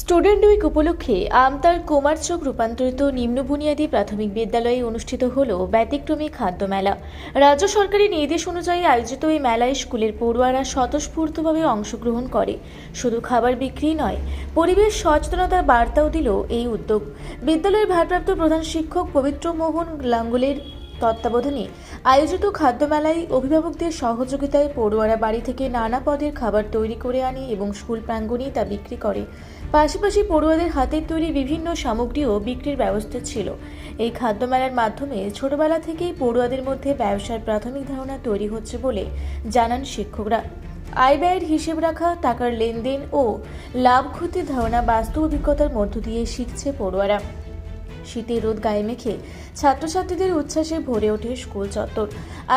Student week উপলক্ষে আমতার কুমার কুমারচক রূপান্তরিত নিম্ন বুনিয়াদী প্রাথমিক বিদ্যালয়ে অনুষ্ঠিত হল ব্যতিক্রমী খাদ্য মেলা। রাজ্য সরকারি নির্দেশ অনুযায়ী আয়োজিত এই মেলায় স্কুলের পড়ুয়ারা স্বতঃস্ফূর্তভাবে অংশগ্রহণ করে। শুধু খাবার বিক্রি নয়, পরিবেশ সচেতনতার বার্তাও দিল এই উদ্যোগ। বিদ্যালয়ের ভারপ্রাপ্ত প্রধান শিক্ষক পবিত্র মোহন লাঙ্গুলের তত্ত্বাবধানে আয়োজিত খাদ্যমেলায় অভিভাবকদের সহযোগিতায় পড়ুয়ারা বাড়ি থেকে নানা পদের খাবার তৈরি করে আনে এবং স্কুল প্রাঙ্গণেই তা বিক্রি করে। পাশাপাশি পড়ুয়াদের হাতের তৈরি বিভিন্ন সামগ্রীও বিক্রির ব্যবস্থা ছিল। এই খাদ্যমেলার মাধ্যমে ছোটবেলা থেকেই পড়ুয়াদের মধ্যে ব্যবসার প্রাথমিক ধারণা তৈরি হচ্ছে বলে জানান শিক্ষকরা। আয় ব্যয়ের হিসেব রাখা, টাকার লেনদেন ও লাভ ক্ষতির ধারণা বাস্তব অভিজ্ঞতার মধ্য দিয়ে শিখছে পড়ুয়ারা। শীতের রোদ গায়ে মেখে ছাত্রছাত্রীদের উচ্ছ্বাসে ভরে ওঠে স্কুল চত্বর।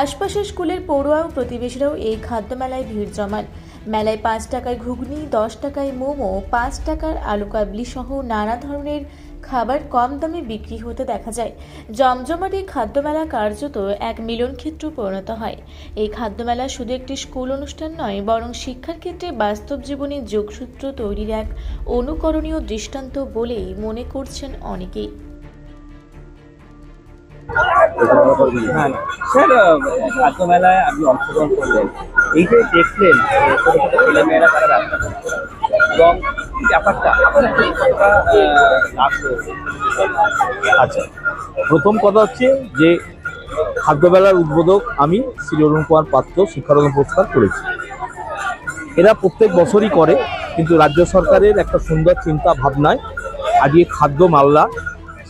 আশপাশের স্কুলের পড়ুয়া ও প্রতিবেশীরাও এই খাদ্যমেলায় ভিড় জমান। মেলায় পাঁচ টাকায় ঘুগনি, দশ টাকায় মোমো, পাঁচ টাকার আলু কাবলি সহ নানা ধরনের খাবার কম দামে বিক্রি হতে দেখা যায়। জমজমাট এই খাদ্যমেলা কার্যত এক মিলন ক্ষেত্র পরিণত হয়। এই খাদ্যমেলা শুধু একটি স্কুল অনুষ্ঠান নয়, বরং শিক্ষার ক্ষেত্রে বাস্তব জীবনে যোগসূত্র তৈরির এক অনুকরণীয় দৃষ্টান্ত বলেই মনে করছেন অনেকেই। করলেন। এই যে আচ্ছা প্রথম কথা হচ্ছে যে খাদ্যবেলার উদ্বোধক আমি শ্রী অরুণ কুমার পাত্র, শিক্ষারত্ন পুরস্কার করেছি। এরা প্রত্যেক বছরই করে, কিন্তু রাজ্য সরকারের একটা সুন্দর চিন্তা ভাবনায় আজকে খাদ্য মাল্লা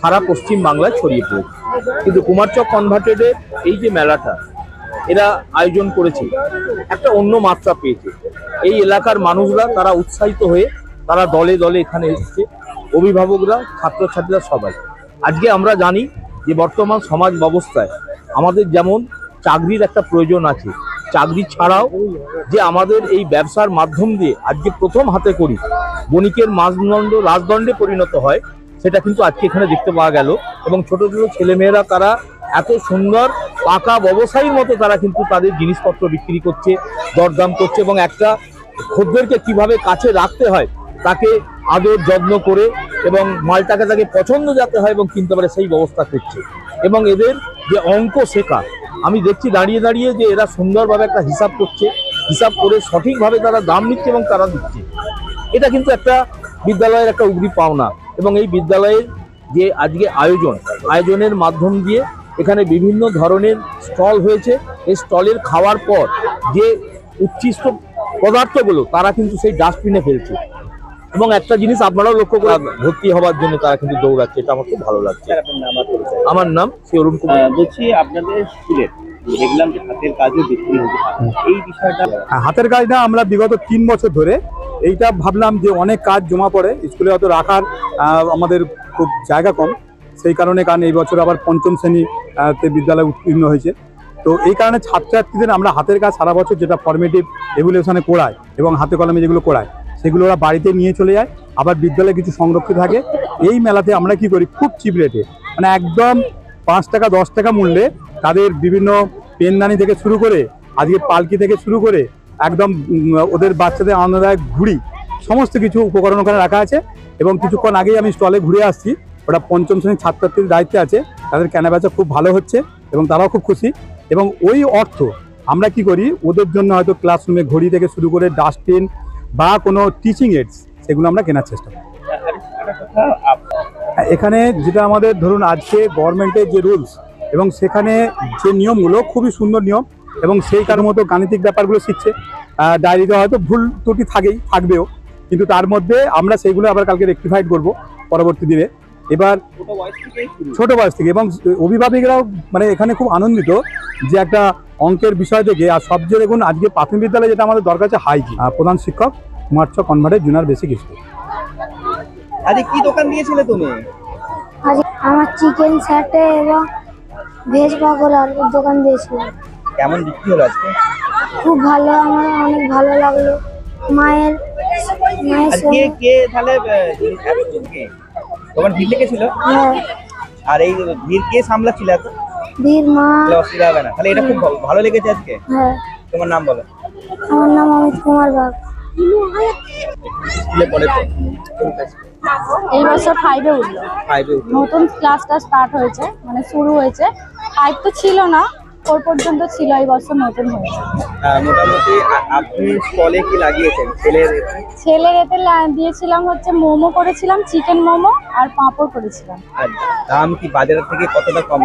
সারা পশ্চিম বাংলায় ছড়িয়ে পড়েছে। কিন্তু কুমারচক কনভার্টেডের এই যে মেলাটা, এরা আয়োজন করেছে, একটা অন্য মাত্রা পেয়েছে। এই এলাকার মানুষরা তারা উৎসাহিত হয়ে তারা দলে দলে এখানে এসেছে, অভিভাবকরা, ছাত্রছাত্রীরা সবাই। আজকে আমরা জানি যে বর্তমান সমাজ ব্যবস্থায় আমাদের যেমন চাকরির একটা প্রয়োজন আছে, চাকরি ছাড়াও যে আমাদের এই ব্যবসার মাধ্যম দিয়ে আজকে প্রথম হাতে করি, বণিকের মানদণ্ড রাজদণ্ডে পরিণত হয় সেটা কিন্তু আজকে এখানে দেখতে পাওয়া গেল। এবং ছোট ছোট ছেলেমেয়েরা তারা এত সুন্দর পাকা ব্যবসায়ীর মতো তারা কিন্তু তাদের জিনিসপত্র বিক্রি করছে, দরদাম করছে এবং একটা খদ্দেরকে কীভাবে কাছে রাখতে হয় তাকে আদর যত্ন করে এবং মালটাকে তাকে পছন্দ যাতে হয় এবং কিনতে পারে সেই ব্যবস্থা করছে। এবং এদের যে অঙ্ক শেখা, আমি দেখছি দাঁড়িয়ে দাঁড়িয়ে যে এরা সুন্দরভাবে একটা হিসাব করছে, হিসাব করে সঠিকভাবে তারা দাম নিচ্ছে এবং তারা দিচ্ছে। এটা কিন্তু একটা বিদ্যালয়ের একটা উগরি পাওনা। এবং এই বিদ্যালয়ের যে আজকে আয়োজন আয়োজনের মাধ্যম দিয়ে এখানে বিভিন্ন ধরনের স্টল হয়েছে। এই স্টলের খাওয়ার পর যে উচ্ছিষ্ট পদার্থগুলো তারা কিন্তু সেই ডাস্টবিনে ফেলছে। এবং একটা জিনিস আপনারাও লক্ষ্য করে ভর্তি হওয়ার জন্য তারা কিন্তু দৌড়াচ্ছে এটা আমার খুব ভালো লাগছে। আমার নাম শ্রী অরুণ কুমার। বলছি আপনাদের স্কুলের দেখলাম যে হাতের কাজও এই বিষয়টা হ্যাঁ, হাতের কাজটা আমরা বিগত তিন বছর ধরে এইটা ভাবলাম যে অনেক কাজ জমা পড়ে স্কুলে হয়তো রাখার আমাদের খুব জায়গা কম। সেই কারণে কারণ এই বছর আবার পঞ্চম শ্রেণি আহ, তে বিদ্যালয় উত্তীর্ণ হয়েছে। তো এই কারণে ছাত্রছাত্রীদের আমরা হাতের কাজ সারা বছর যেটা ফর্মেটিভ এগুলোশনে করায় এবং হাতে কলমে যেগুলো করায় সেগুলো ওরা বাড়িতে নিয়ে চলে যায় আবার বিদ্যালয়ে কিছু সংরক্ষিত থাকে। এই মেলাতে আমরা কি করি খুব চিপ রেটে মানে একদম পাঁচ টাকা দশ টাকা মূল্যে তাদের বিভিন্ন পেনদানি থেকে শুরু করে আজকে পালকি থেকে শুরু করে একদম ওদের বাচ্চাদের আনন্দদায়ক ঘুড়ি, সমস্ত কিছু উপকরণ ওখানে রাখা আছে। এবং কিছুক্ষণ আগেই আমি স্টলে ঘুরে আসছি। ওটা পঞ্চম শ্রেণির ছাত্রছাত্রীর দায়িত্বে আছে। তাদের কেনাবেচা খুব ভালো হচ্ছে এবং তারাও খুব খুশি। এবং ওই অর্থ আমরা কি করি, ওদের জন্য হয়তো ক্লাসরুমে ঘড়ি থেকে শুরু করে ডাস্টবিন বা কোনো টিচিং এডস সেগুলো আমরা কেনার চেষ্টা করি। এখানে যেটা আমাদের, ধরুন আজকে গভর্নমেন্টের যে রুলস এবং সেখানে যে নিয়মগুলো, খুবই সুন্দর নিয়ম। এবং সেই কারোর মতো গাণিতিক ব্যাপারগুলো শিখছে। ডায়েরিতে হয়তো ভুল ত্রুটি থাকেই থাকবেও। কিন্তু তার মধ্যে আমরা সেইগুলো আবার কালকে রেকটিফাইড করব পরবর্তী দিনে। এবার ছোট বয়স থেকে এবং অভিভাবকরাও মানে এখানে খুব আনন্দিত যে একটা অঙ্কের বিষয় থেকে আর সবচেয়ে দেখুন আজকে প্রাথমিক বিদ্যালয়ে যেটা আমাদের দরকার আছে হাইজি। প্রধান শিক্ষক কুমারচ কনভার্টেড জুনিয়র বেসিক স্কুল আরে কি দোকান দিয়েছিলে তুমি? আজ আমার চিকেন স্যাটে এবং ভেজ পকোড়ার দোকান দিয়েছিলাম। কেমন বিক্রি হলো আজকে? খুব ভালো আমার অনেক ভালো লাগল। মায়ের মায়ের আজকে সঙ্গে কে তাহলে আহ, জিনিস এতজন কে তোমার ভিড় লেগেছিল? হ্যাঁ। আর এই ভিড় কে সামলাচ্ছিল এত? বীর মা। তাহলে অসুবিধা হবে না। তাহলে এটা খুব ভালো- ভালো লেগেছে আজকে? হ্যাঁ। তোমার নাম বলো। আমার নাম অমিত কুমার বাগ। স্কুলে পড়ে তো? এই বছর ফাইভে উঠল। ফাইভে উঠল। নতুন ক্লাসটা স্টার্ট হয়েছে মানে শুরু হয়েছে। ফাইভ তো ছিল না ফোর পর্যন্ত ছিল এই বছর নতুন হয়েছে। মোটামুটি আপনি স্টলে কি লাগিয়েছেন? ছেলের ছেলের এতে দিয়েছিলাম হচ্ছে মোমো করেছিলাম চিকেন মোমো আর পাঁপড় করেছিলাম। দাম কি বাজারের থেকে কতটা কম?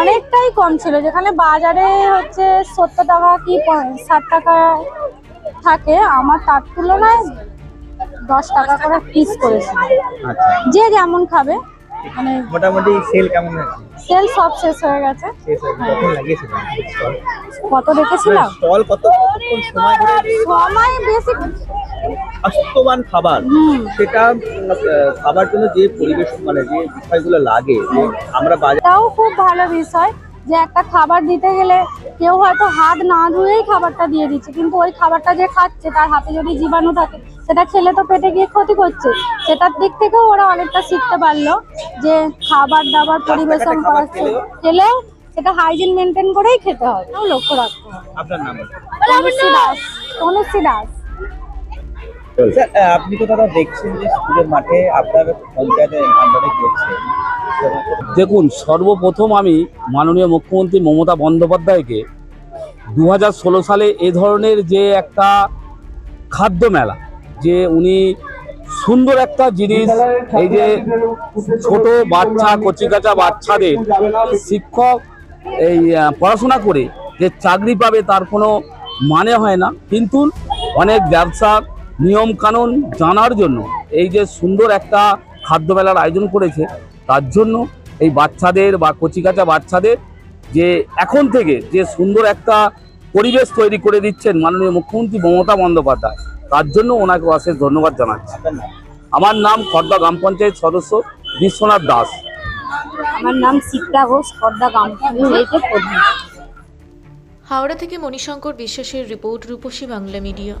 অনেকটাই কম ছিল। যেখানে বাজারে হচ্ছে সত্তর টাকা কি ষাট টাকা থাকে আমার তার তুলনায় দশ টাকা করে পিস করেছি। আচ্ছা। যে যেমন খাবে। মানে মোটামুটি সেল কেমন আছে? সেল সব শেষ হয়ে গেছে। শেষ কত স্টল কত কতক্ষণ সময় ধরে সময় বেশি স্বাস্থ্যবান খাবার। সেটা খাবার জন্য যে পরিবেশ মানে যে বিষয়গুলো লাগে আমরা বাজার তাও খুব ভালো বিষয়। যে একটা খাবার দিতে গেলে কেউ হয়তো হাত না ধুয়েই খাবারটা দিয়ে দিচ্ছে কিন্তু ওই খাবারটা যে খাচ্ছে তার হাতে যদি জীবাণু থাকে সেটা খেলে তো পেটে গিয়ে ক্ষতি করছে। সেটার দিক থেকেও ওরা অনেকটা শিখতে পারল যে খাবার দাবার পরিবেশন করা খেলেও সেটা হাইজিন মেনটেন করেই খেতে হবে লক্ষ্য রাখতে হবে। আপনার নাম তনুশ্রী দাস। তনুশ্রী দাস আপনি তো দাদা দেখছেন যে স্কুলের মাঠে আপনার পঞ্চায়েতের আন্ডারে করছে দেখুন, সর্বপ্রথম আমি মাননীয় মুখ্যমন্ত্রী মমতা বন্দ্যোপাধ্যায়কে দু সালে এ ধরনের যে একটা খাদ্য মেলা, যে উনি সুন্দর একটা জিনিস, এই যে ছোট বাচ্চা, কচিকাচা বাচ্চাদের শিক্ষক এই পড়াশোনা করে যে চাকরি পাবে তার কোনো মানে হয় না। কিন্তু অনেক ব্যবসার নিয়ম কানুন জানার জন্য এই যে সুন্দর একটা খাদ্য মেলার আয়োজন করেছে, তার জন্য এই বাচ্চাদের বা কচিকাচা বাচ্চাদের যে এখন থেকে যে সুন্দর একটা পরিবেশ তৈরি করে দিচ্ছেন মাননীয় মুখ্যমন্ত্রী মমতা বন্দ্যোপাধ্যায় তার জন্য ওনাকে অশেষ ধন্যবাদ জানাচ্ছি। আমার নাম খর্দা গ্রাম পঞ্চায়েত সদস্য বিশ্বনাথ দাস। আমার নাম শিপ্রা ঘোষ খর্দা গ্রাম পঞ্চায়েতের প্রধান। হাওড়া থেকে মণিশঙ্কর বিশ্বাসের রিপোর্ট রূপসী বাংলা মিডিয়া।